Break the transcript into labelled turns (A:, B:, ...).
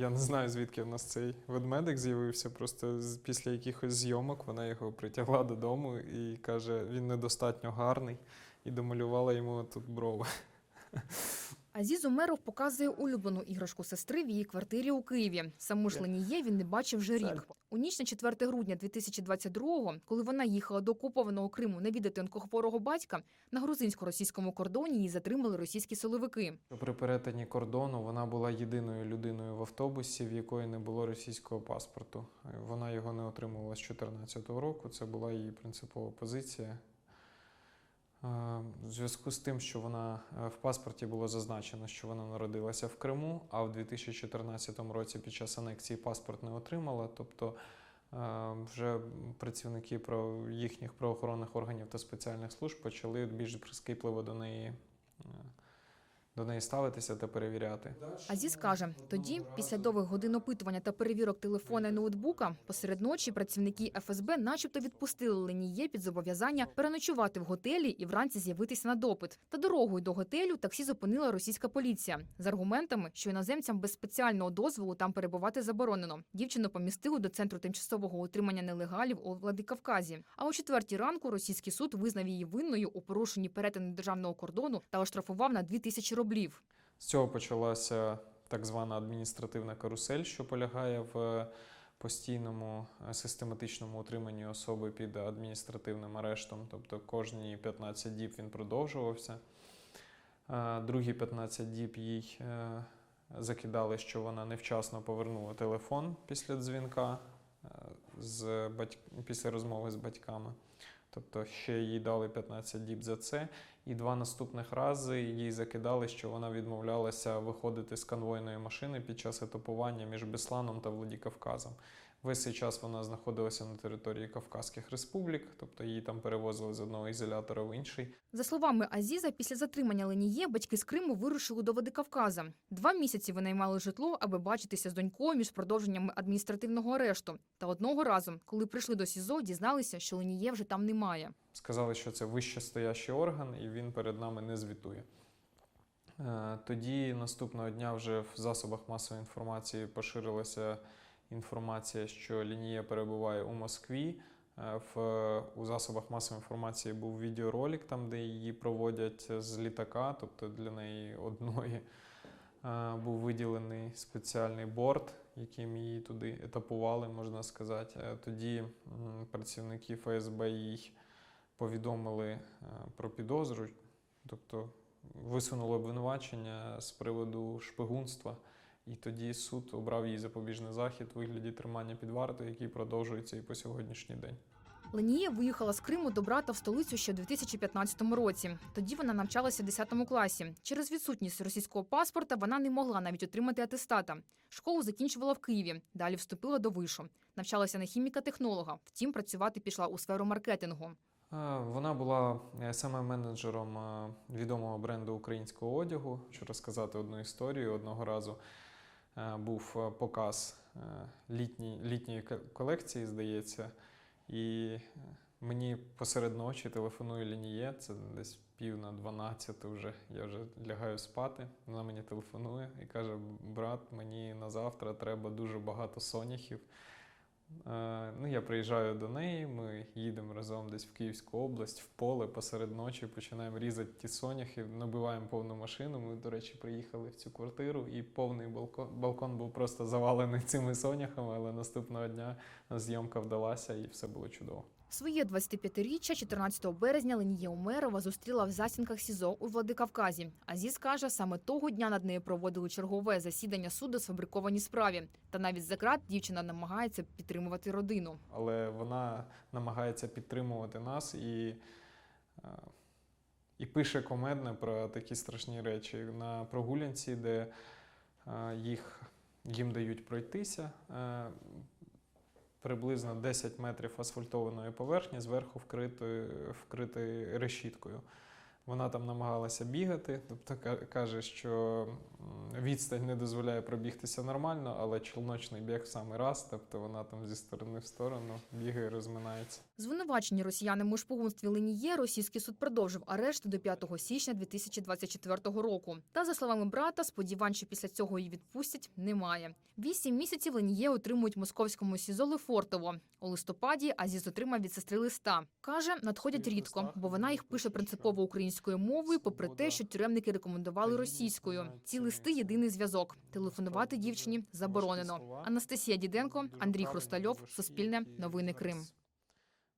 A: Я не знаю, звідки в нас цей ведмедик з'явився. Просто після якихось зйомок вона його притягла додому і каже, він недостатньо гарний, і домалювала йому тут брови.
B: Азіз Умеров показує улюблену іграшку сестри в її квартирі у Києві. Саму ж Леніє він не бачив вже рік. У ніч на 4 грудня 2022-го, коли вона їхала до окупованого Криму навідати онкохворого батька, на грузинсько-російському кордоні її затримали російські силовики.
A: При перетині кордону вона була єдиною людиною в автобусі, в якої не було російського паспорту. Вона його не отримувала з 2014 року. Це була її принципова позиція. Е, В зв'язку з тим, що вона е, в паспорті було зазначено, що вона народилася в Криму, а в 2014 році під час анексії паспорт не отримала. Тобто е, вже працівники їхніх правоохоронних органів та спеціальних служб почали більш прискіпливо до неї, до неї ставитися та перевіряти.
B: Азіз каже, тоді, після довгих годин опитування та перевірок телефона і ноутбука, посеред ночі працівники ФСБ начебто відпустили Леніє під зобов'язання переночувати в готелі і вранці з'явитися на допит. Та дорогою до готелю таксі зупинила російська поліція з аргументами, що іноземцям без спеціального дозволу там перебувати заборонено. Дівчину помістили до центру тимчасового утримання нелегалів у Владикавказі. А о четвертій ранку російський суд визнав її винною у порушенні перетину державного кордону та оштрафував на 2 тисячі рублів.
A: З цього почалася так звана адміністративна карусель, що полягає в постійному е, систематичному утриманні особи під адміністративним арештом. Тобто кожні 15 діб він продовжувався. Е, Другі 15 діб їй е, закидали, що вона невчасно повернула телефон після дзвінка е, з батьк... після розмови з батьками. Тобто ще їй дали 15 діб за це. І два наступних рази їй закидали, що вона відмовлялася виходити з конвойної машини під час етапування між Бесланом та Владикавказом. Весь цей час вона знаходилася на території Кавказьких республік, тобто її там перевозили з одного ізолятора в інший.
B: За словами Азіза, після затримання Леніє батьки з Криму вирушили до Владикавказа. Два місяці вони мали житло, аби бачитися з донькою між продовженнями адміністративного арешту. Та одного разу, коли прийшли до СІЗО, дізналися, що Леніє вже там немає.
A: Сказали, що це вищестоящий орган, і він перед нами не звітує. Е, Тоді наступного дня вже в засобах масової інформації поширилася інформація, що лінія перебуває у Москві. Е, В, у засобах масової інформації був відеоролик, там, де її проводять з літака, тобто для неї одної е, був виділений спеціальний борт, яким її туди етапували, можна сказати. Тоді працівники ФСБ їй повідомили е, про підозру, тобто висунули обвинувачення з приводу шпигунства. І тоді суд обрав їй запобіжний захід у вигляді тримання під вартою, який продовжується і по сьогоднішній день.
B: Леніє виїхала з Криму до брата в столицю ще у 2015 році. Тоді вона навчалася в 10 класі. Через відсутність російського паспорта вона не могла навіть отримати атестата. Школу закінчувала в Києві. Далі вступила до вишу. Навчалася на хіміка-технолога. Втім, працювати пішла у сферу маркетингу.
A: Е, Вона була е, саме менеджером е, відомого бренду українського одягу. Хочу розказати одну історію. Одного разу був показ літній, літньої колекції, здається, і мені посеред ночі телефонує Лініє, це десь пів на 12 вже. Я вже лягаю спати. Вона мені телефонує і каже: брат, мені на завтра треба дуже багато соняхів. Е, Ну, я приїжджаю до неї, ми їдемо разом десь в Київську область, в поле посеред ночі, починаємо різати ті соняхи, набиваємо повну машину. Ми, до речі, приїхали в цю квартиру, і повний балкон, балкон був просто завалений цими соняхами, але наступного дня зйомка вдалася і все було чудово.
B: Своє 25-річчя 14 березня Ленія Умерова зустріла в засінках СІЗО у Владикавказі. Азіз каже, саме того дня над нею проводили чергове засідання суду з фабрикованій справі. Та навіть за ґрат дівчина намагається підтримувати родину.
A: але вона намагається підтримувати нас і, е, і пише комедне про такі страшні речі на прогулянці, де е, їх, їм дають пройтися. Приблизно 10 метрів асфальтованої поверхні, зверху вкритою, вкритою решіткою. Вона там намагалася бігати, тобто каже, що відстань не дозволяє пробігтися нормально, але челночний біг в самий раз, тобто вона там зі сторони в сторону бігає, розминається.
B: Звинувачені росіянами у шпигунстві Леніє російський суд продовжив арешт до 5 січня 2024 року. Та за словами брата, сподівань, що після цього її відпустять, немає. Вісім місяців Леніє отримують в московському СІЗО Лефортово. У листопаді Азіз отримав від сестри листа. каже, надходять рідко, бо вона їх пише принципово українською мовою, попри те, що тюремники рекомендували російською. Ці листи єдиний зв'язок. Телефонувати дівчині заборонено. Анастасія Діденко, Андрій Хрустальов, Суспільне, Новини Крим.